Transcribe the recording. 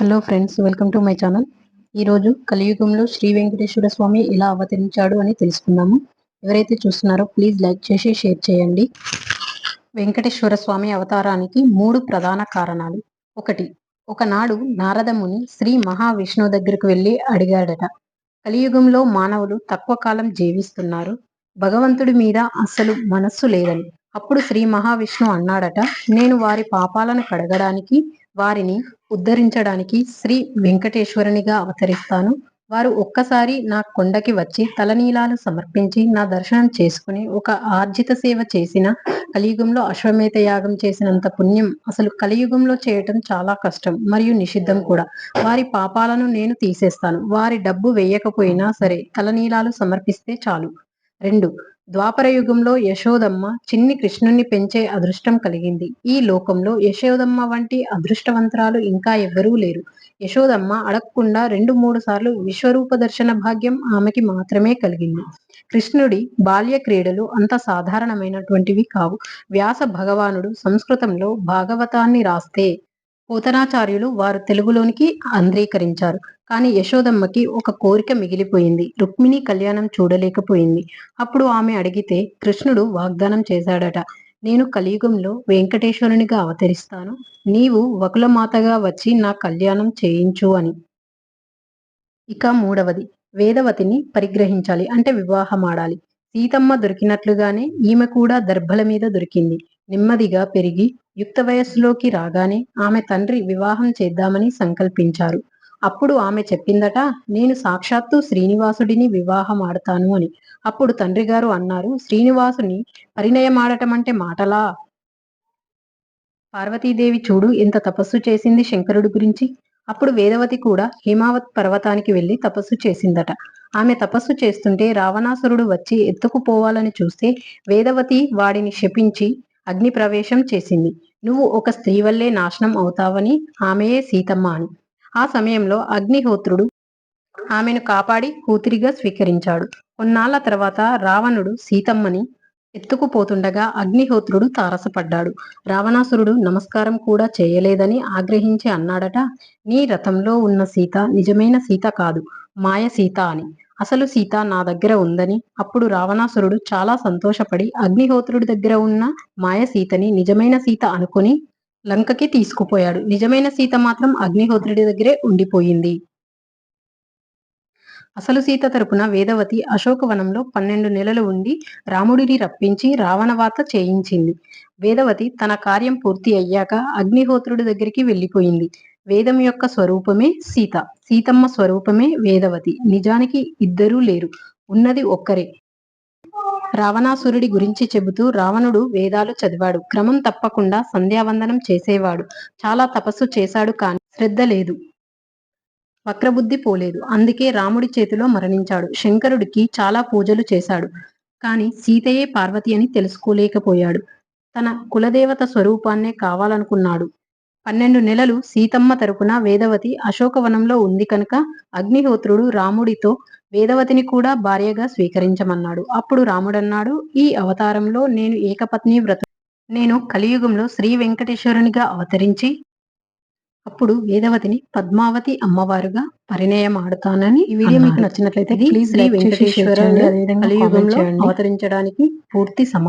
Hello friends welcome to my channel. ఈరోజు కలియుగంలో శ్రీ వెంకటేశ్వర స్వామి ఇలా అవతరించాడు అని తెలుసుకుందాము. ఎవరైతే చూస్తున్నారో ప్లీజ్ లైక్ చేసి షేర్ చేయండి. వెంకటేశ్వర స్వామి అవతారానికి మూడు ప్రధాన కారణాలు. ఒకటి ఒకనాడు నారదముని శ్రీ మహావిష్ణు దగ్గరకు వెళ్ళి అడిగాడట కలియుగంలో మానవులు తక్కువ కాలం జీవిస్తున్నారు. భగవంతుడి మీద అసలు మనస్సు లేదని. అప్పుడు శ్రీ మహావిష్ణు అన్నాడట నేను వారి పాపాలను కడగడానికి వారిని ఉద్ధరించడానికి శ్రీ వెంకటేశ్వరునిగా అవతరిస్తాను. వారు ఒక్కసారి నా కొండకి వచ్చి తలనీలాలు సమర్పించి నా దర్శనం చేసుకుని ఒక ఆర్జిత సేవ చేసిన కలియుగంలో అశ్వమేధ యాగం చేసినంత పుణ్యం అసలు కలియుగంలో చేయటం చాలా కష్టం మరియు నిషిద్ధం కూడా. వారి పాపాలను నేను తీసేస్తాను. వారి డబ్బు వేయకపోయినా సరే తలనీలాలు సమర్పిస్తే చాలు. రెండు. ద్వాపర యుగంలో యశోదమ్మ చిన్ని కృష్ణుణ్ణి పెంచే అదృష్టం కలిగింది. ఈ లోకంలో యశోదమ్మ వంటి అదృష్టవంతరాలు ఇంకా ఎవ్వరూ లేరు. యశోదమ్మ అడగకుండా రెండు మూడు సార్లు విశ్వరూప దర్శన భాగ్యం ఆమెకి మాత్రమే కలిగింది. కృష్ణుడి బాల్య క్రీడలు అంత సాధారణమైనటువంటివి కావు. వ్యాస భగవానుడు సంస్కృతంలో భాగవతాన్ని రాస్తే పోతనాచార్యులు వారు తెలుగులోనికి అంద్రీకరించారు కానీ యశోదమ్మకి ఒక కోరిక మిగిలిపోయింది. రుక్మిణి కళ్యాణం చూడలేకపోయింది. అప్పుడు ఆమె అడిగితే కృష్ణుడు వాగ్దానం చేశాడట. నేను కలియుగంలో వెంకటేశ్వరునిగా అవతరిస్తాను. నీవు వకులమాతగా వచ్చి నా కళ్యాణం చేయించు అని. ఇక మూడవది వేదవతిని పరిగ్రహించాలి అంటే వివాహమాడాలి. సీతమ్మ దొరికినట్లుగానే ఈమె కూడా దర్భల మీద దొరికింది. నెమ్మదిగా పెరిగి యుక్త వయస్సులోకి రాగానే ఆమె తండ్రి వివాహం చేద్దామని సంకల్పించారు. అప్పుడు ఆమె చెప్పిందట నేను సాక్షాత్తు శ్రీనివాసుడిని వివాహం ఆడతాను అని. అప్పుడు తండ్రి గారు అన్నారు శ్రీనివాసుని పరిణయమాడటం అంటే మాటలా? పార్వతీదేవి చూడు ఎంత తపస్సు చేసింది శంకరుడి గురించి అప్పుడు వేదవతి కూడా హిమావత్ పర్వతానికి వెళ్ళి తపస్సు చేసిందట. ఆమె తపస్సు చేస్తుంటే రావణాసురుడు వచ్చి ఎత్తుకుపోవాలని చూస్తే వేదవతి వాడిని శపించి అగ్ని ప్రవేశం చేసింది. నువ్వు ఒక స్త్రీ వల్లే నాశనం అవుతావని ఆమెయే సీతమ్మ అని. ఆ సమయంలో అగ్నిహోత్రుడు ఆమెను కాపాడి కూతురిగా స్వీకరించాడు. కొన్నాళ్ళ తర్వాత రావణుడు సీతమ్మని ఎత్తుకుపోతుండగా అగ్నిహోత్రుడు తారసపడ్డాడు. రావణాసురుడు నమస్కారం కూడా చేయలేదని ఆగ్రహించి అన్నాడట నీ రథంలో ఉన్న సీత నిజమైన సీత కాదు మాయ సీత అని. అసలు సీత నా దగ్గర ఉందని. అప్పుడు రావణాసురుడు చాలా సంతోషపడి అగ్నిహోత్రుడి దగ్గర ఉన్న మాయ సీతని నిజమైన సీత అనుకుని లంకకి తీసుకుపోయాడు. నిజమైన సీత మాత్రం అగ్నిహోత్రుడి దగ్గరే ఉండిపోయింది. అసలు సీత తరపున వేదవతి అశోకవనంలో పన్నెండు నెలలు ఉండి రాముడిని రప్పించి రావణవాత చేయించింది. వేదవతి తన కార్యం పూర్తి అయ్యాక అగ్నిహోత్రుడి దగ్గరికి వెళ్ళిపోయింది. వేదం యొక్క స్వరూపమే సీత. సీతమ్మ స్వరూపమే వేదవతి. నిజానికి ఇద్దరూ లేరు. ఉన్నది ఒక్కరే. రావణాసురుడి గురించి చెబుతూ రావణుడు వేదాలు చదివాడు. క్రమం తప్పకుండా సంధ్యావందనం చేసేవాడు. చాలా తపస్సు చేశాడు కానీ శ్రద్ధ లేదు. వక్రబుద్ధి పోలేదు. అందుకే రాముడి చేతిలో మరణించాడు. శంకరుడికి చాలా పూజలు చేశాడు. కాని సీతయే పార్వతి అని తెలుసుకోలేకపోయాడు. తన కులదేవత స్వరూపాన్నే కావాలనుకున్నాడు. పన్నెండు నెలలు సీతమ్మ తరపున వేదవతి అశోకవనంలో ఉంది కనుక అగ్నిహోత్రుడు రాముడితో వేదవతిని కూడా భార్యగా స్వీకరించమన్నాడు. అప్పుడు రాముడన్నాడు ఈ అవతారంలో నేను ఏకపత్ని వ్రత నేను కలియుగంలో శ్రీ వెంకటేశ్వరునిగా అవతరించి అప్పుడు వేదవతిని పద్మావతి అమ్మవారుగా పరిణయం ఆడుతానని ఈ వీడియో మీకు నచ్చినట్లయితే ప్లీజ్ శ్రీ వెంకటేశ్వర కలియుగంలో అవతరించడానికి పూర్తి సమాచారం